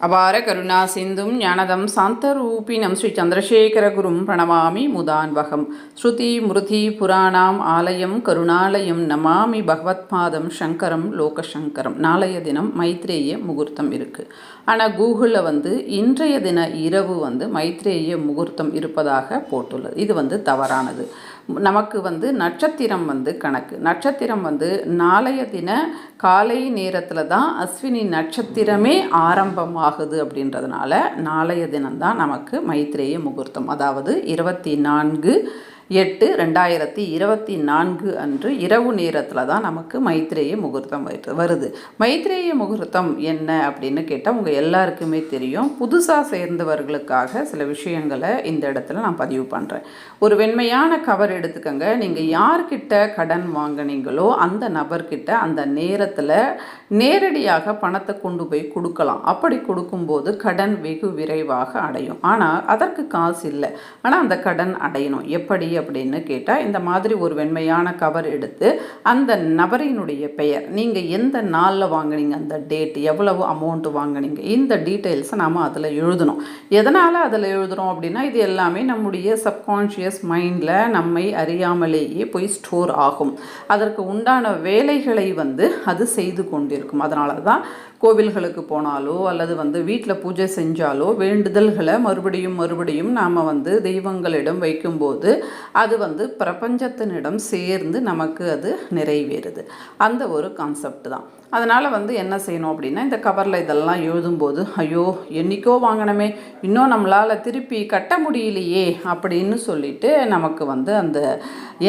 அபார கருணா சிந்தும் ஞானதம் சாந்தரூபிணம் ஸ்ரீ சந்திரசேகரகுரும் பிரணமாமி முதான்வகம் ஸ்ருதி முருதி புராணாம் ஆலயம் கருணாலயம் நமாமி பகவத்பாதம் சங்கரம் லோகசங்கரம். நாளைய தினம் மைத்ரேய முகூர்த்தம் இருக்குது ஆனால் கூகுளில் வந்து இன்றைய தின இரவு வந்து மைத்ரேய முகூர்த்தம் இருப்பதாக போட்டுள்ளது. இது வந்து தவறானது. நமக்கு வந்து நட்சத்திரம் வந்து கணக்கு. நட்சத்திரம் வந்து நாளைய தின காலை நேரத்தில் தான் அஸ்வினி நட்சத்திரமே ஆரம்பமாகுது அப்படின்றதுனால நாளைய தினம்தான் நமக்கு மைத்ரேய முகூர்த்தம். அதாவது இருபத்தி நான்கு எட்டு ரெண்டாயிரத்தி இருபத்தி நான்கு அன்று இரவு நேரத்தில் தான் நமக்கு மைத்ரேய முகூர்த்தம் வருது. மைத்ரேய முகூர்த்தம் என்ன அப்படின்னு கேட்டால் உங்கள் எல்லாருக்குமே தெரியும். புதுசாக சேர்ந்தவர்களுக்காக சில விஷயங்களை இந்த இடத்துல நான் பதிவு பண்ணுறேன் ஒரு வெண்மையான கவர் எடுத்துக்கோங்க. நீங்கள் யார்கிட்ட கடன் வாங்கினீங்களோ அந்த நபர்கிட்ட அந்த நேரத்தில் நேரடியாக பணத்தை கொண்டு போய் கொடுக்கலாம். அப்படி கொடுக்கும்போது கடன் வெகு விரைவாக அடையும். ஆனால் அதற்கு காசு இல்லை. ஆனால் அந்த கடன் அடையணும். எப்படி? அப்படின்னு கேட்டால் இந்த மாதிரி ஒரு வெண்மையான கவர் எடுத்து அந்த நபரினுடைய பெயர் நீங்கள் எந்த நாளில் வாங்கினீங்க அந்த டேட் எவ்வளவு அமௌண்ட் வாங்கினீங்க இந்த டீட்டெயில்ஸை நாம் அதில் எழுதணும். எதனால் அதில் எழுதுகிறோம் அப்படின்னா இது எல்லாமே நம்முடைய சப்கான்ஷியஸ் மைண்டில் நம்மை அறியாமலேயே போய் ஸ்டோர் ஆகும். அதற்கு உண்டான வேலைகளை வந்து அது செய்து கொண்டிருக்கும். அதனால தான் கோவில்களுக்கு போனாலோ அல்லது வந்து வீட்டில் பூஜை செஞ்சாலோ வேண்டுதல்களை மறுபடியும் மறுபடியும் நாம் வந்து தெய்வங்களிடம் வைக்கும்போது அது வந்து பிரபஞ்சத்தினிடம் சேர்ந்து நமக்கு அது நிறைவேறுது. அந்த ஒரு கான்செப்ட் தான். அதனால் வந்து என்ன செய்யணும் அப்படின்னா இந்த கவரில் இதெல்லாம் எழுதும்போது ஐயோ என்றைக்கோ வாங்கினமே இன்னும் நம்மளால் திருப்பி கட்ட முடியலையே அப்படின்னு சொல்லிட்டு நமக்கு வந்து அந்த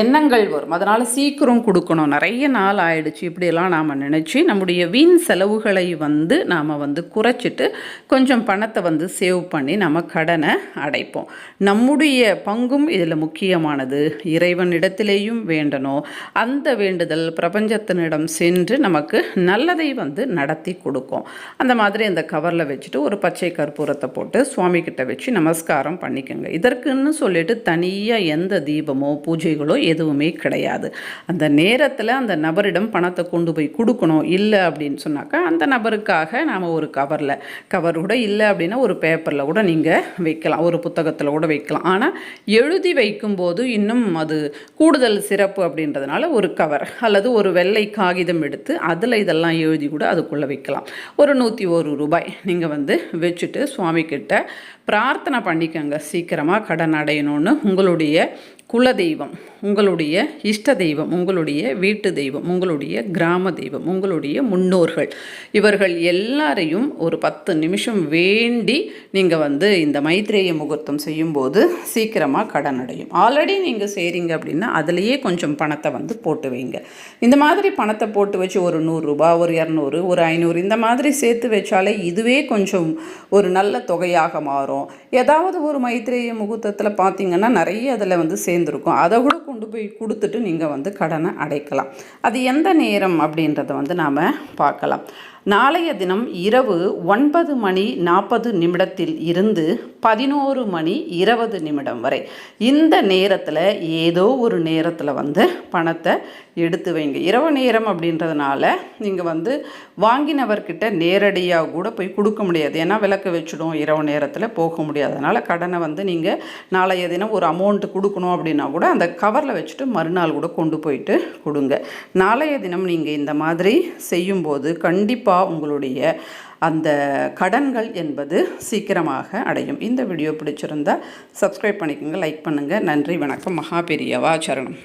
எண்ணங்கள் வரும். அதனால் சீக்கிரம் கொடுக்கணும். நிறைய நாள் ஆயிடுச்சு. இப்படியெல்லாம் நாம் நினச்சி நம்முடைய வீண் செலவுகளை வந்து நாம் வந்து குறைச்சிட்டு கொஞ்சம் பணத்தை வந்து சேவ் பண்ணி நம்ம கடனை அடைப்போம். நம்முடைய பங்கும் இதில் முக்கியமானது இறைவனிடத்திலேயும் வேண்டணும் அந்த வேண்டுதல் பிரபஞ்சத்தினிடம் சென்று நமக்கு நல்லதை வந்து நடத்தி கொடுக்கும். அந்த மாதிரி அந்த கவரில் வச்சுட்டு ஒரு பச்சை கற்பூரத்தை போட்டு சுவாமி கிட்ட வச்சு நமஸ்காரம் பண்ணிக்கோங்க. இதற்குன்னு சொல்லிட்டு தனியாக எந்த தீபமோ பூஜைகளோ எதுவுமே கிடையாது. அந்த நேரத்தில் அந்த நபரிடம் பணத்தை கொண்டு போய் கொடுக்கணும் இல்லை அப்படின்னு சொன்னாக்கா அந்த நபருக்காக நாம் ஒரு கவரில். கவர் கூட இல்லை அப்படின்னா ஒரு பேப்பரில் கூட நீங்கள் வைக்கலாம். ஒரு புத்தகத்தில் கூட வைக்கலாம். ஆனால் எழுதி வைக்கும்போது இன்னும் அது கூடுதல் சிறப்பு அப்படின்றதுனால ஒரு கவர் அல்லது ஒரு வெள்ளை காகிதம் எடுத்து அதில் இதெல்லாம் இதெல்லாம் எழுதி கூட அதுக்குள்ளே வைக்கலாம். ஒரு நூற்றி ஒரு ரூபாய் நீங்கள் வந்து வச்சுட்டு சுவாமி கிட்ட பிரார்த்தனை பண்ணிக்கோங்க. சீக்கிரமாக கடன் அடையணும்னு உங்களுடைய குல தெய்வம் உங்களுடைய இஷ்ட தெய்வம் உங்களுடைய வீட்டு தெய்வம் உங்களுடைய கிராம தெய்வம் உங்களுடைய முன்னோர்கள் இவர்கள் எல்லாரையும் ஒரு பத்து நிமிஷம் வேண்டி நீங்கள் வந்து இந்த மைத்ரேய முகூர்த்தம் செய்யும்போது சீக்கிரமாக கடன் அடையும். ஆல்ரெடி நீங்கள் செய்கிறீங்க அப்படின்னா அதுலேயே கொஞ்சம் பணத்தை வந்து போட்டு வைங்க. இந்த மாதிரி பணத்தை போட்டு வச்சு ஒரு நூறுரூபா ஒரு இரநூறு ஒரு ஐநூறு இந்த மாதிரி சேர்த்து வச்சாலே இதுவே கொஞ்சம் ஒரு நல்ல தொகையாக மாறும். ஏதாவது ஒரு மைத்ரேய முகூர்த்தத்தில் பார்த்தீங்கன்னா நிறைய அதில் வந்து சேர்ந்துருக்கும். அதை கூட கொண்டு போய் கொடுத்துட்டு நீங்கள் வந்து கடனை அடைக்கலாம். அது எந்த நேரம் அப்படின்றத வந்து நாம் பார்க்கலாம். நாளைய தினம் இரவு ஒன்பது மணி நாற்பது நிமிடத்தில் இருந்து பதினோரு மணி இருபது நிமிடம் வரை. இந்த நேரத்தில் ஏதோ ஒரு நேரத்தில் வந்து பணத்தை எடுத்து வைங்க. இரவு நேரம் அப்படின்றதுனால நீங்கள் வந்து வாங்கினவர்கிட்ட நேரடியாக கூட போய் கொடுக்க முடியாது. ஏன்னா விளக்கு வச்சுடும் இரவு நேரத்தில் போக முடியாது. அதனால் கடனை வந்து நீங்கள் நாளைய தினம் ஒரு அமௌண்ட்டு கொடுக்கணும் அப்படின்னா கூட அந்த கவரில் வச்சுட்டு மறுநாள் கூட கொண்டு போயிட்டு கொடுங்க. நாளைய தினம் நீங்கள் இந்த மாதிரி செய்யும்போது கண்டிப்பாக உங்களுடைய அந்த கடன்கள் என்பது சீக்கிரமாக அடையும். இந்த வீடியோ பிடிச்சிருந்தால் சப்ஸ்கிரைப் பண்ணிக்கோங்க லைக் பண்ணுங்கள் நன்றி வணக்கம். மகா பெரியவா சரணம்.